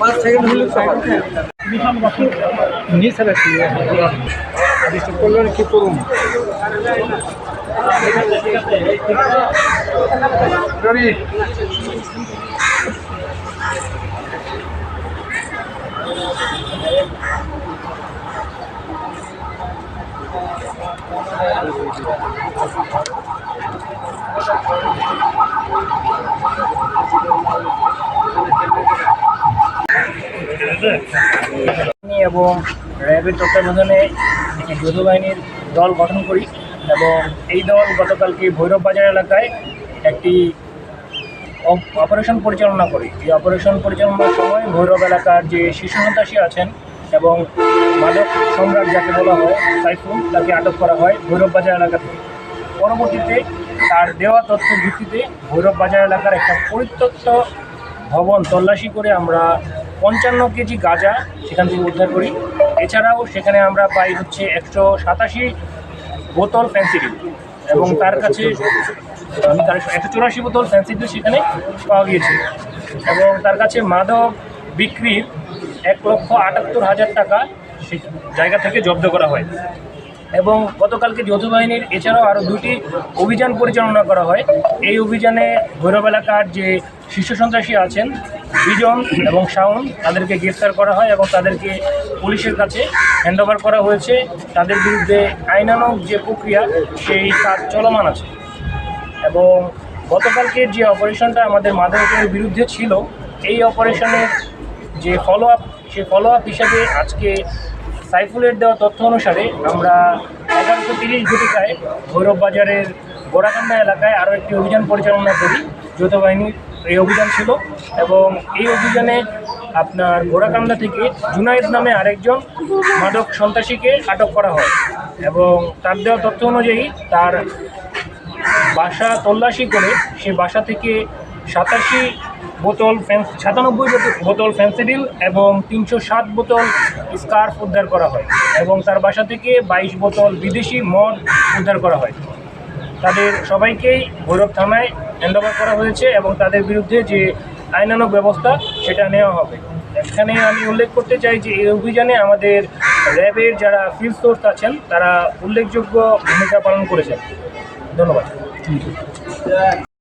পাঁচ সেকেন্ড হলে নিচে রাখছি ডিস্টার্ব করলে কি করুন রবি এবং র্যাবের তত্ত্বাবধানে একটি যৌথ বাহিনীর দল গঠন করি এবং এই দল গতকালকে ভৈরব বাজার এলাকায় একটি অপ- অপারেশন পরিচালনা করি। এই অপারেশন পরিচালনার সময় ভৈরব এলাকার যে শিশু সন্ত্রাসী আছেন এবং মাদক সম্রাট যাকে বলা হয় সাইফুল, তাকে আটক করা হয় ভৈরব বাজার এলাকা থেকে। পরবর্তীতে তার দেওয়া তথ্যের ভিত্তিতে ভৈরব বাজার এলাকার একটা পরিত্যক্ত ভবন তল্লাশি করে আমরা পঞ্চান্ন কেজি গাঁজা সেখান থেকে উদ্ধার করি। এছাড়াও সেখানে আমরা পাই হচ্ছে একশো সাতাশি বোতল ফ্যান্সিডিল এবং তার কাছে আমি তার একশো চুরাশি বোতল ফ্যান্সিডিল সেখানে পাওয়া গিয়েছে। এবং তার কাছে মাদক বিক্রির এক লক্ষ আটাত্তর হাজার টাকা সে জায়গা থেকে জব্দ করা হয়। এবং গতকালকে যৌথ বাহিনীর এছাড়াও আরও দুটি অভিযান পরিচালনা করা হয়। এই অভিযানে ভৈরব এলাকার যে শীর্ষ সন্ত্রাসী আছেন বিজন এবং শাওন তাদেরকে গ্রেফতার করা হয় এবং তাদেরকে পুলিশের কাছে হ্যান্ডওভার করা হয়েছে। তাদের বিরুদ্ধে আইনানুগ যে প্রক্রিয়া, সেই কাজ চলমান আছে। এবং গতকালকে যে অপারেশনটা আমাদের মাদকের বিরুদ্ধে ছিল, এই অপারেশনের যে ফলো আপ সেই ফলো আপ হিসাবে আজকে সাইফুলের দেওয়া তথ্য অনুসারে আমরা এগারোশো তিরিশ ঘটিকায় ভৈরব বাজারের গোড়াকান্দা এলাকায় আরও একটি অভিযান পরিচালনা করি। যৌথ বাহিনীর এই অভিযান ছিল এবং এই অভিযানে আপনার গোড়াকান্দা থেকে জুনায়েদ নামে আরেকজন মাদক সন্ত্রাসীকে আটক করা হয় এবং তার দেওয়া তথ্য অনুযায়ী তার বাসা তল্লাশি করে সে বাসা থেকে সাতাশি বোতল ফ্যান সাতানব্বই বোতল- বোতল ফ্যান্সিডিল এবং তিনশো সাত বোতল স্কার্ফ উদ্ধার করা হয় এবং তার বাসা থেকে বাইশ বোতল বিদেশি মদ উদ্ধার করা হয়। তাদের সবাইকেই ভৈরব থানায় হ্যান্ডওভার করা হয়েছে এবং তাদের বিরুদ্ধে যে আইনানক ব্যবস্থা, সেটা নেওয়া হবে। এখানে আমি উল্লেখ করতে চাই যে, এই অভিযানে আমাদের র্যাবের যারা ফিল্ড সোর্স আছেন, তারা উল্লেখযোগ্য ভূমিকা পালন করেছেন। ধন্যবাদ।